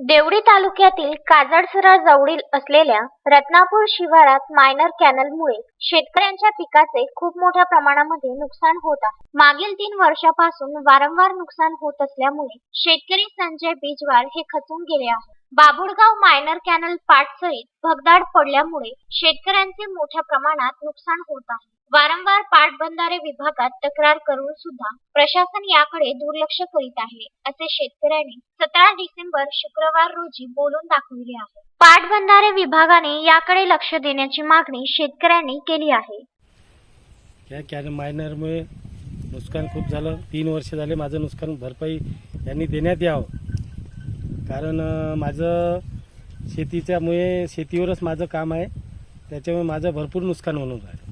देवडी तालुक्यातील काजळसरा जवळील असलेल्या रत्नापूर शिवारात मायनर कॅनलमुळे शेतकऱ्यांच्या पिकाचे खूप मोठ्या प्रमाणामध्ये नुकसान होत आहे. मागील तीन वर्षापासून वारंवार नुकसान होत असल्यामुळे शेतकरी संजय बिजवार हे खचून गेले आहे बाबुळगाव मायनर कॅनल पाटसहित भगदाड पडल्यामुळे शेतकऱ्यांचे मोठ्या प्रमाणात नुकसान होत आहे. वारंवार पाटबंधारे विभागात तक्रार करून सुद्धा प्रशासन याकडे दुर्लक्ष करीत आहे असे शेतकऱ्यांनी सतरा डिसेंबर शुक्रवार रोजी बोलून दाखविले आहे. पाटबंधारे विभागाने याकडे लक्ष देण्याची मागणी शेतकऱ्यांनी केली आहे. या कॅन मायनरमुळे नुकसान खूप झालं. तीन वर्ष झाले माझं नुकसान भरपाई यांनी देण्यात यावं. कारण माझं शेतीच्यामुळे शेतीवरच माझं काम आहे. त्याच्यामुळे माझं भरपूर नुकसान होऊन राहिलं.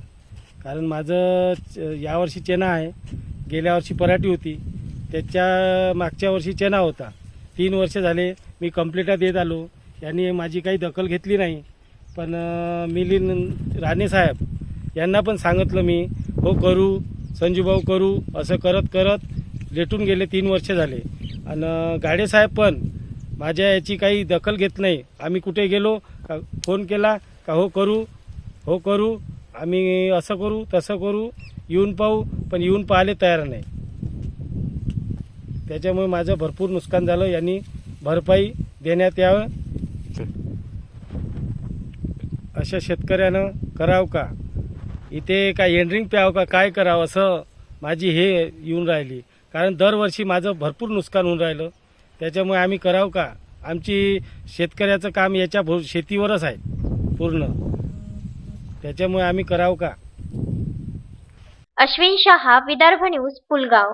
कारण माझं यावर्षी चेना आहे. गेल्या वर्षी पराठी होती. त्याच्या मागच्या वर्षी चेना होता. तीन वर्ष झाले मी कंप्लेटा देत आलो. यांनी माझी काही दखल घेतली नाही. पण मिलिन राणे राणेसाहेब यांना पण सांगितलं मी हो करू. संजूभाऊ करू. असं करत करत लेटून गेले तीन वर्ष झाले. आणि गाडेसाहेब पण माझ्या याची काही दखल घेत नाही. आम्ही कुठे गेलो? का फोन केला का हो करू. हो करू. आम्ही असं करू तसं करू येऊन पाहू पण येऊन पाहायला तयार नाही. त्याच्यामुळे माझं भरपूर नुकसान झालं. यांनी भरपाई देण्यात यावं. अशा शेतकऱ्यानं करावं का? इथे काय एंड्रिंग प्यावं का? काय करावं? असं माझी हे येऊन राहिली. कारण दरवर्षी माझं भरपूर नुकसान होऊन राहिलं. त्याच्यामुळे आम्ही करावं का? आमची शेतकऱ्याचं काम याच्या भो शेतीवरच आहे पूर्ण. त्याच्यामुळे आम्ही करावं का? अश्विन शहा विदर्भ न्यूज पुलगाव.